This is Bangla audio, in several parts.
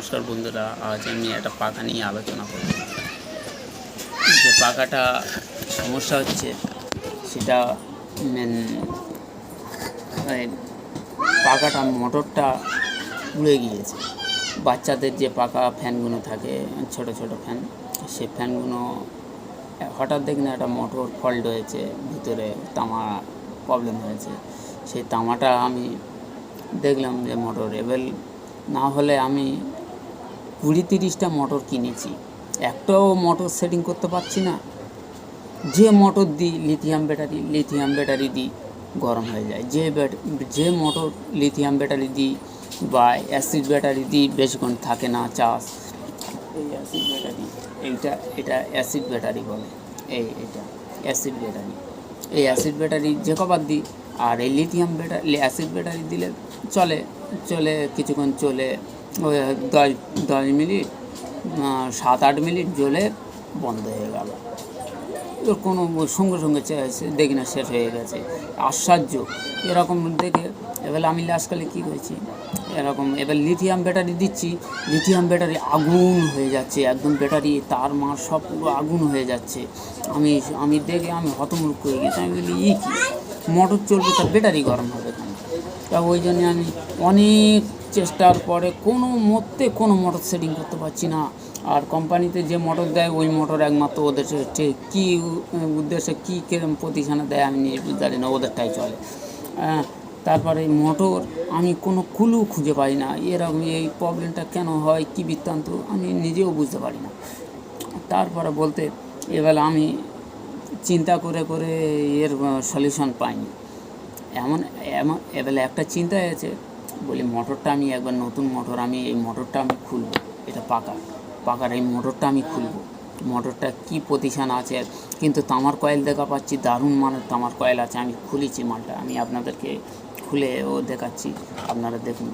নমস্কার বন্ধুরা, আজ আমি একটা পাখা নিয়ে আলোচনা করব। যে পাখাটা সমস্যা হচ্ছে, সেটা মেন পাখাটা মোটরটা উড়ে গিয়েছে। বাচ্চাদের যে পাকা ফ্যানগুলো থাকে, ছোট ছোট ফ্যান, সে ফ্যানগুলো হঠাৎ দেখি না একটা মোটর ফল্ট হয়েছে, ভিতরে তামা প্রবলেম হয়েছে। সেই তামাটা আমি দেখলাম যে মোটর এবেল না হলে আমি কুড়ি তিরিশটা মোটর কিনেছি। একটাও মোটর সেটিং করতে পারছি না। যে মোটর দিই লিথিয়াম ব্যাটারি লিথিয়াম ব্যাটারি দিই, গরম হয়ে যায়। যে ব্যাট যে মোটর লিথিয়াম ব্যাটারি দিই বা অ্যাসিড ব্যাটারি দিই বেশিক্ষণ থাকে না চাষ। এই অ্যাসিড ব্যাটারি এইটা, এটা অ্যাসিড ব্যাটারি বলে। এই, এটা অ্যাসিড ব্যাটারি এই অ্যাসিড ব্যাটারি যে কবার দিই, আর এই লিথিয়াম ব্যাটারি অ্যাসিড ব্যাটারি দিলে চলে চলে, কিছুক্ষণ চলে ওই দশ দশ মিনিট সাত আট মিনিট জ্বলে বন্ধ হয়ে গেল। ওর কোনো সঙ্গে সঙ্গে দেখি না শেষ হয়ে গেছে। আশ্চর্য। এরকম দেখে এবার আমি লাস্টকালে কী করেছি? এরকম এবার লিথিয়াম ব্যাটারি দিচ্ছি। লিথিয়াম ব্যাটারি আগুন হয়ে যাচ্ছে, একদম ব্যাটারি তার মার সব পুরো আগুন হয়ে যাচ্ছে। আমি আমি দেখে আমি হতমুখ হয়ে গেছি। আমি বলি, ই কী? মোটর চলবে, তার ব্যাটারি গরম হবে তা ওই জন্যে আমি অনেক চেষ্টার পরে কোনো মতে কোনো মোটর সেটিং করতে পারছি না। আর কোম্পানিতে যে মোটর দেয়, ওই মোটর একমাত্র ওদের সে কী উদ্দেশ্যে কী কিরম প্রতিষ্ঠানে দেয় আমি নিজে বুঝতে পারি না, ওদেরটাই চলে। তারপরে মোটর আমি কোনো কুলু খুঁজে পাই না, এরকম এই প্রবলেমটা কেন হয়, কী বৃত্তান্ত, আমি নিজেও বুঝতে পারি না। তারপরে বলতে এবার আমি চিন্তা করে করে এর সলিউশন পাইনি। এমন এমন এবেলে একটা চিন্তা আছে বলি মোটরটা আমি একবার নতুন মোটর আমি এই মোটরটা আমি খুলবো, এটা পাকা পাকার এই মোটরটা আমি খুলবো মোটরটা কি পজিশান আছে, কিন্তু তামার কয়েল দেখা পাচ্ছি, দারুণ মানের তামার কয়েল আছে, আমি খুলেছি মালটা, আমি আপনাদেরকে খুলে ও দেখাচ্ছি, আপনারা দেখুন,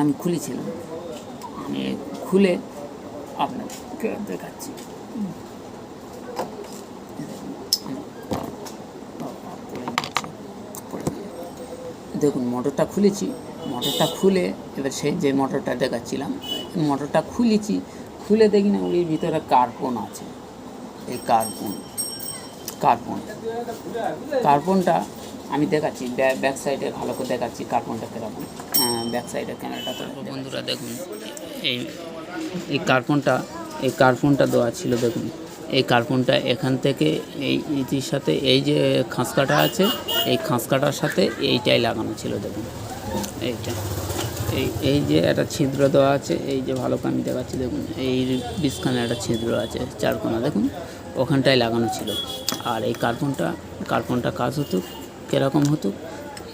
আমি খুলেছিলাম, আমি খুলে আপনাদেরকে দেখাচ্ছি। দেখুন, মোটরটা খুলেছি। মোটরটা খুলে এবার সেই যে মোটরটা দেখাচ্ছিলাম, মোটরটা খুলেছি। খুলে দেখি না ওই ভিতরে কার্পন আছে। এই কার্পন কার্পন, কার্পনটা আমি দেখাচ্ছি ব্যাক সাইডে ভালো করে দেখাচ্ছি কার্পনটা কীরকম। ব্যাক সাইডে ক্যামেরাটা তো বন্ধুরা, দেখুন, এই এই কার্পনটা এই কার্পনটা দেওয়া ছিল, দেখুন। এই কার্বনটা এখান থেকে এই ইটির সাথে এই যে খাঁচকাটা আছে, এই খাঁচকাটার সাথে এইটাই লাগানো ছিল, দেখুন। এইটা। এই এই যে একটা ছিদ্র দেওয়া আছে, এই যে ভালো করে আমি দেখাচ্ছি, দেখুন। এই বিছখানে একটা ছিদ্র আছে, চারকোনা, দেখুন। ওখানটায় লাগানো ছিল। আর এই কার্বনটা কার্পনটা কাজ হতো, কীরকম হতো?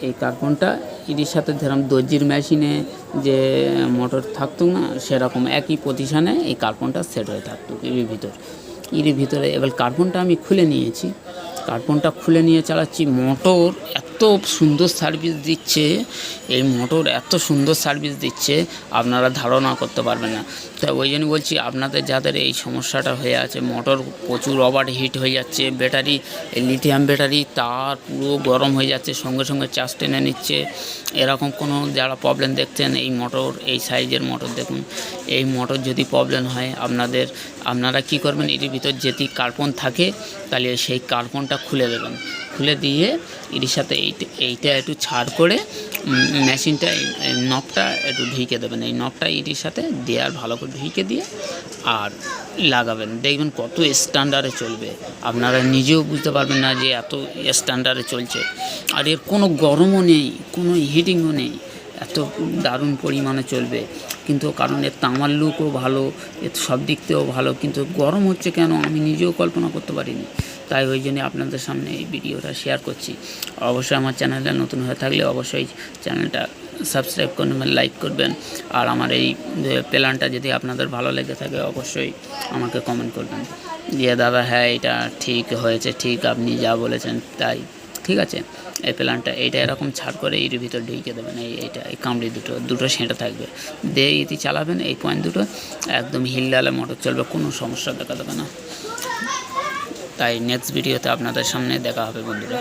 এই কার্বনটা এটির সাথে ধরুন দর্জির মেশিনে যে মোটর থাকতো না, সেরকম একই পজিশানে এই কার্বনটা সেট হয়ে থাকতো, এর ভিতর। এর ভিতরে এবার কার্বনটা আমি খুলে নিয়েছি। কার্বনটা খুলে নিয়ে চালাচ্ছি মোটর এত সুন্দর সার্ভিস দিচ্ছে, এই মোটর এত সুন্দর সার্ভিস দিচ্ছে, আপনারা ধারণা করতে পারবেন না। তাই ওই জন্য বলছি, আপনাদের যাদের এই সমস্যাটা হয়ে আছে মোটর প্রচুর ওভার হিট হয়ে যাচ্ছে ব্যাটারি লিথিয়াম ব্যাটারি তার পুরো গরম হয়ে যাচ্ছে, সঙ্গে সঙ্গে চার্জ টেনে নিচ্ছে। এরকম কোনো যারা প্রবলেম দেখছেন, এই মোটর এই সাইজের মোটর দেখুন। এই মোটর যদি প্রবলেম হয়, আপনাদের, আপনারা কি করবেন, এটির ভিতর যেটি কার্পন থাকে, তাহলে সেই কার্পনটা খুলে দেবেন। খুলে দিয়ে এর সাথে এইটা একটু ছাড় করে মেশিনটা, নবটা একটু ঢেকে দেবেন। এই নবটা এটির সাথে দেওয়ার ভালো করে ঢুকে দিয়ে আর লাগাবেন। দেখবেন কত স্ট্যান্ডার্ডে চলবে। আপনারা নিজেও বুঝতে পারবেন না যে এত স্ট্যান্ডার্ডে চলছে। আর এর কোনো গরমও নেই, কোনো হিটিংও নেই। এত দারুণ পরিমাণে চলবে। কিন্তু কারণ এর তামার লুকও ভালো, এর সব দিক থেকেও ভালো। কিন্তু গরম হচ্ছে কেন আমি নিজেও কল্পনা করতে পারিনি। তাই ওই জন্য আপনাদের সামনে এই ভিডিওটা শেয়ার করছি। অবশ্যই আমার চ্যানেলটা নতুন হয়ে থাকলে অবশ্যই চ্যানেলটা সাবস্ক্রাইব করবেন লাইক করবেন। আর আমার এই প্ল্যানটা যদি আপনাদের ভালো লেগে থাকে, অবশ্যই আমাকে কমেন্ট করবেন। যে, দাদা হ্যাঁ এটা ঠিক হয়েছে, ঠিক আপনি যা বলেছেন তাই। ঠিক আছে? এই প্ল্যানটা এইটা এরকম ছাড় করে এর ভিতর ঢুকিয়ে দেবেন। এই, এইটা, এই কামড়ি দুটো দুটো সেঁটা থাকবে। দিয়ে ইতি চালাবেন, এই পয়েন্ট দুটো। একদম হিল ডালে মোটর চলবে, কোনো সমস্যা দেখা দেবে না। তাই নেক্সট ভিডিওতে আপনাদের সামনে দেখা হবে বন্ধুরা।